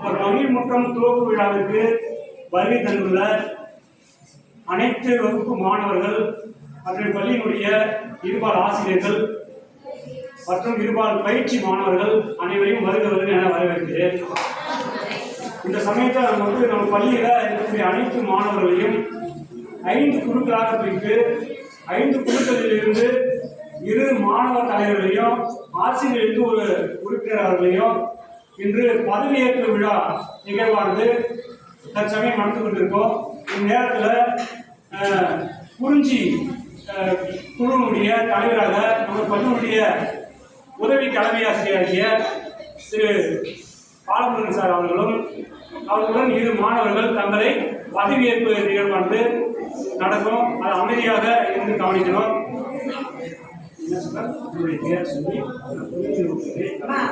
ஒரு மகிழ்முற்றம் துவக்கு விழாவிற்கு வருகை தந்துள்ள அனைத்து வகுப்பு மாணவர்கள் மற்றும் பள்ளியினுடைய இருபால் ஆசிரியர்கள் மற்றும் இருபால் பயிற்சி மாணவர்கள் அனைவரையும் வருக வருக என வரவேற்கிறேன். இந்த சமயத்தில் நம்ம வந்து நம்ம பள்ளியில் இருக்கக்கூடிய அனைத்து மாணவர்களையும் ஐந்து குழுக்களாக பிரித்து ஐந்து குழுக்களில் இருந்து இரு மாணவ தலைவர்களையும் ஆசிரியர்களுக்கு ஒரு உறுப்பினர்களையும் இன்று பதவியேற்பு விழா நிகழ்வானது. தற்சமயம் நடந்து கொண்டிருக்கோம். இந்நேரத்தில் குறிஞ்சி குழுவினுடைய தலைவராக நம்ம பள்ளியுடைய உதவி தலைமை ஆசிரியராகிய திரு பாலமுருகன் சார் அவர்களும் அவர்களுடன் இரு மாணவர்கள் தங்களை பதவியேற்பு நிகழ்வானது நடக்கும். அது அமைதியாக இருந்து கவனிக்கணும்.